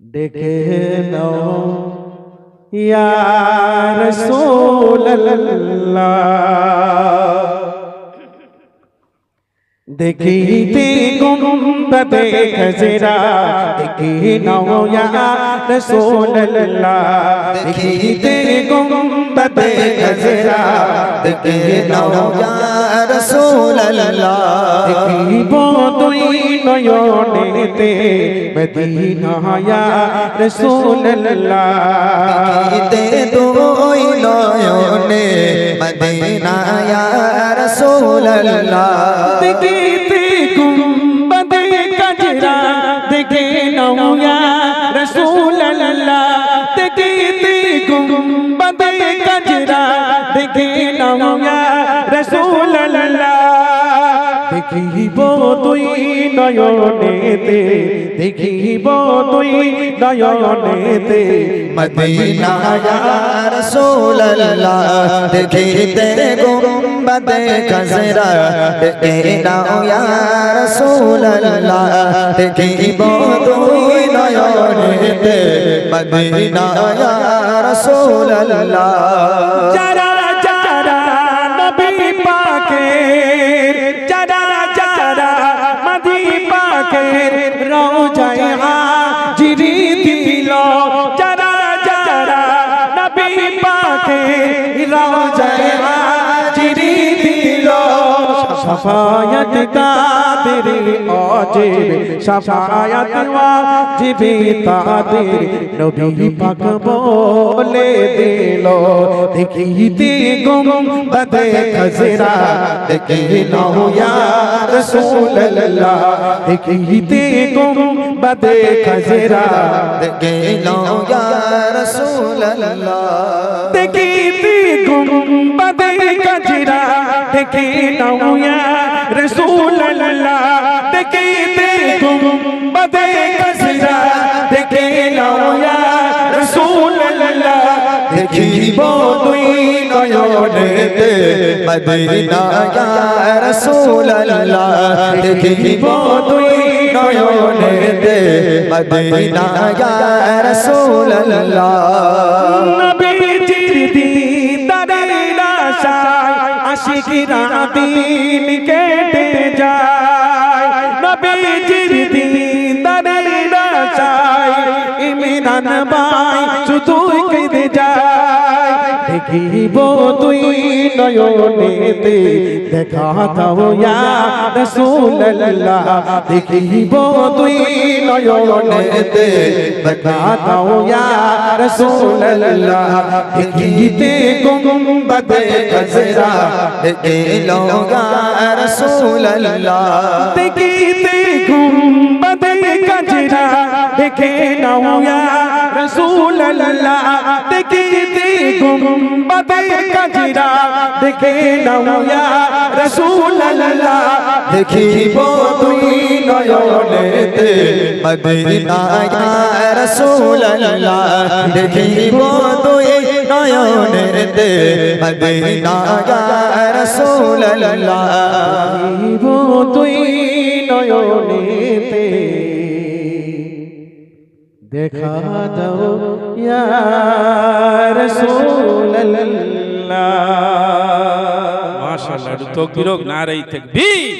ডেকে নাও ইয়া রাসূলুল্লাহ। দেখিতে গুম্বদে খজরা দেখি নাও ইয়া রাসূলুল্লাহ। দেখিতে গুম্বদে খজরা দেখি নাও দেখিব তুই নয়নেতে মদিনা ইয়া রাসূলুল্লাহ। দেখিতে গুম্বদে কাজরা দেখে নাও ইয়া রাসূলুল্লাহ দেখিতে গুম্বদে কাজরা দেখে নাও ইয়া রাসূলুল্লাহ দেখিব তুই নয়নেতে দেখিব তুই নয়নেতে। মদিনা রসূল আল্লাহ দেখিতে গুম্বদে খজরা দেখে নাও ইয়া রসূল আল্লাহ দেখিব দুই নয়নেতে। মদিনা রসূল আল্লাহ পাকের রওজায় হাজিরি দিল। শাফায়াত কাদের অজিব শাফায়াত ওয়াজিব তাদের নবী পাক বলে দিল। দেখিতে দেখে দেখিতে গুম্বদে খজরা দেখে দেখিতে দেখে নাও ইয়া রাসূলুল্লাহ দেখিতে গুম্বদে খজরা দেখে নাও ইয়া রাসূলুল্লাহ দেখিব দুই নয়নেতে মদিনা ইয়া রাসূল আল্লাহ দেখিব দুই নয়নেতে মদিনা ইয়া রাসূল আল্লাহ আশিকিরা দিন কেটে যায়। দেখিব তুই নয়নেতে, দেখা দাও ইয়া রাসূলুল্লাহ। দেখিব তুই নয়নেতে, দেখা দাও ইয়া রাসূলুল্লাহ। দেখিতে গুম্বদে খজরা এলো ইয়া রাসূল দেখিতে গুম্বদে খজরা দেখে রাসূলুল্লাহ। দেখিতে গুম্বদে খজরা দেখে নাও ইয়া রাসূলুল্লাহ। দেখিব দুই নয়নেতে মদিনা ইয়া রাসূল আল্লাহ দেখিব দুই নয়নেতে মদিনা ইয়া রাসূল আল্লাহ দেখিব তুই নয়নেতে। দেখা দাও ইয়া রাসূলুল্লাহ মাশাআল্লাহ তকবীর নারাই তাকবীর